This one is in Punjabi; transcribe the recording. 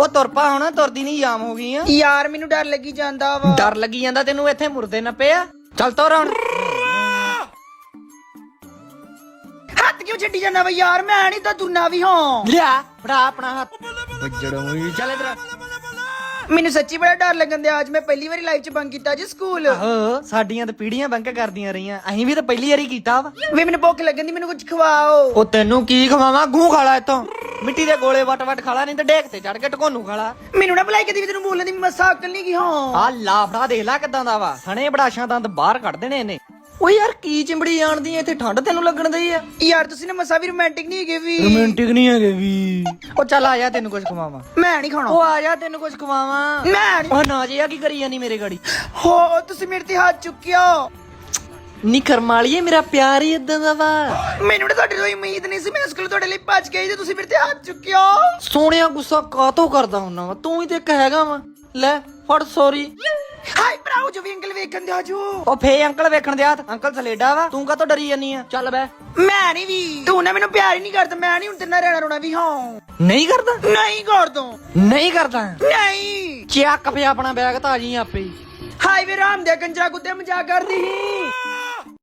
ਉਹ ਤੁਰ ਪਾ ਹੁਣ ਤੁਰਦੀ ਨਹੀਂ ਜਾਮ ਹੋ ਗਈ ਆ। ਯਾਰ ਮੈਨੂੰ ਡਰ ਲੱਗੀ ਜਾਂਦਾ ਵਾ। ਡਰ ਲੱਗੀ ਜਾਂਦਾ ਤੈਨੂੰ ਇੱਥੇ ਮੁਰਦੇ ਨੱਪੇ ਆ। ਚੱਲ ਤੁਰ ਹੁਣ। ਹੱਥ ਕਿਉਂ ਛੱਡੀ ਜਾਂਦਾ ਵਾ ਯਾਰ? ਮੈਂ ਨਹੀਂ ਤਾਂ ਤੁਰਨਾ ਵੀ ਹਾਂ। ਲਿਆ ਫੜਾ ਆਪਣਾ ਹੱਥ। ਵੱਜੜ ਚੱਲ ਇਧਰ ਮੈਨੂੰ ਸੱਚੀ ਬੜਾ ਡਰ ਲੱਗਣ ਦਿਆ ਅੱਜ ਮੈਂ ਪਹਿਲੀ ਵਾਰੀ ਲਾਈਫ 'ਚ ਬੰਕ ਕੀਤਾ ਜੀ ਸਕੂਲ। ਆਹੋ ਸਾਡੀਆਂ ਤਾਂ ਪੀੜੀਆਂ ਬੰਕ ਕਰਦੀਆਂ ਰਹੀਆਂ ਅਸੀਂ ਵੀ ਤਾਂ ਪਹਿਲੀ ਵਾਰੀ ਕੀਤਾ ਵਾ। ਵੀ ਮੈਨੂੰ ਭੁੱਖ ਲੱਗਣ ਦੀ ਮੈਨੂੰ ਕੁਝ ਖਵਾਓ। ਉਹ ਤੈਨੂੰ ਕੀ ਖਵਾਵਾਂ ਗੂੰ ਖਾਲਾ ਇੱਥੋਂ। ਮਿੱਟੀ ਦੇ ਗੋਲੇ ਵਟ ਵਟ ਖਾਲਾ ਨਹੀਂ ਤਾਂ ਡੇਕ ਤੇ ਚੜ ਕੇ ਟਕੋਨੂ ਖਾਲਾ ਮੈਨੂੰ ਨਾ ਬੁਲਾਈ ਕਦੀ ਵੀ ਤੈਨੂੰ ਬੋਲਣ ਦੀ ਮਸਾ ਅਕਲ ਨਹੀਂ ਗਈ ਹਾਂ। ਆ ਲਾਫੜਾ ਦੇਖ ਲੈ ਕਿਦਾਂ ਦਾ ਵਾ। ਸਣੇ ਬੜਾਸ਼ਾਂ ਦੰਦ ਬਾਹਰ ਕੱਢ ਦੇਣੇ ਇਹਨੇ। ਓਏ ਯਾਰ ਕੀ ਚਿੰਬੜੀ ਜਾਣਦੀ ਐ ਇੱਥੇ ਠੰਡ ਤੈਨੂੰ ਲੱਗਣ ਦਈ ਆ ਯਾਰ ਤੁਸੀਂ ਨਾ ਮਸਾ ਵੀ ਰੋਮਾਂਟਿਕ ਨਹੀਂ ਹੈਗੇ ਵੀ। ਰੋਮਾਂਟਿਕ ਨਹੀਂ ਹੈਗੇ ਵੀ। ਉਹ ਚੱਲ ਆ ਜਾ ਤੈਨੂੰ ਕੁਝ ਖਵਾਵਾਂ। ਮੈਂ ਨਹੀਂ ਖਾਣਾ। ਉਹ ਆ ਜਾ ਤੈਨੂੰ ਕੁਝ ਖਵਾਵਾਂ। ਮੈਂ ਨੀ- ਉਹ ਨਾ ਜੀ ਆ ਕੀ ਕਰੀ ਜਾਨੀ ਮੇਰੇ ਗਾੜੀ? ਹੋ ਤੁਸੀਂ ਮੇਰੇ ਤੇ ਹੱਥ ਚੁੱਕਿਓ ਨੀ ਕਰਮਾਲੀਏ ਮੇਰਾ ਪਿਆਰ ਹੀ ਇਦਾਂ ਦਾ ਵਾ। ਮੈਨੂੰ ਤਾਂ ਤੁਹਾਡੇ ਤੋਂ ਉਮੀਦ ਨਹੀਂ ਸੀ ਮੈਂ ਸਕੂਲ ਤੁਹਾਡੇ ਲਈ ਭੱਜ ਗਈ ਤੇ ਤੁਸੀਂ ਮੇਰੇ ਤੇ ਹੱਥ ਚੁੱਕਿਓ ਸੋਹਣਿਆ ਗੁੱਸਾ ਕਾਤੋਂ ਕਰਦਾ ਹੁੰਨਾ ਵਾ? ਤੂੰ ਹੀ ਤੇ ਇੱਕ ਹੈਗਾ ਵਾ। ਲੈ ਫੜ ਸੌਰੀ ਹਾਈ ਭਰਾਓ ਜੋ ਵੀ ਅੰਕਲ ਵੇਖਣ ਦਿਆ ਜੋ ਉਹ ਫੇ ਅੰਕਲ ਵੇਖਣ ਦੇ ਹੱਥ ਅੰਕਲ ਸਲੇਡਾ ਵਾ। ਤੂੰ ਕਾਤੋਂ ਡਰੀ ਜਾਨੀ ਆ? ਚੱਲ ਬੈ ਮੈਂ ਨਹੀਂ ਵੀ। ਤੂੰ ਨਾ ਮੈਨੂੰ ਪਿਆਰ ਹੀ ਨਹੀਂ ਕਰਦਾ ਮੈਂ ਨਹੀਂ ਹੁਣ ਤੇਰੇ ਨਾਲ ਰਹਿਣਾ ਰੋਣਾ ਵੀ ਹਾਂ। ਨਹੀਂ ਕਰਦਾ? ਨਹੀਂ ਕਰਦਾ। ਨਹੀਂ ਕਰਦਾ। ਨਹੀਂ। ਚੱਕ ਫੇ ਆਪਣਾ ਬੈਗ ਤਾਂ ਆ ਜੀ ਆਪੇ ਹੀ। ਹਾਈ ਵੇ ਰਾਮ ਦੇ ਕੰਜਰਾ ਕੁੱਤੇ ਮਜ਼ਾਕ ਕਰਦੀ ਸੀ।